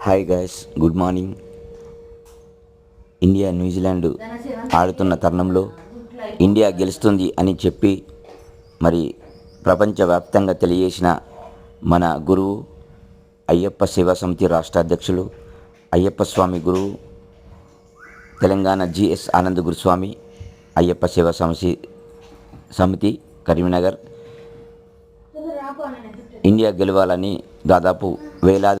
Hi guys good morning India New Zealand ఆడుతున్న తరుణంలో India గెలుస్తుంది అని చెప్పి మరి ప్రపంచవ్యాప్తంగా తెలియజేసిన మన గురువు అయ్యప్ప సేవా సమితి రాష్ట్ర అధ్యక్షులు అయ్యప్ప స్వామి గురువు తెలంగాణ జిఎస్ ఆనంద్ గురుస్వామి అయ్యప్ప సేవా సమితి సమితి కరీంనగర్. ఇండియా గెలవాలని దాదాపు వేలాది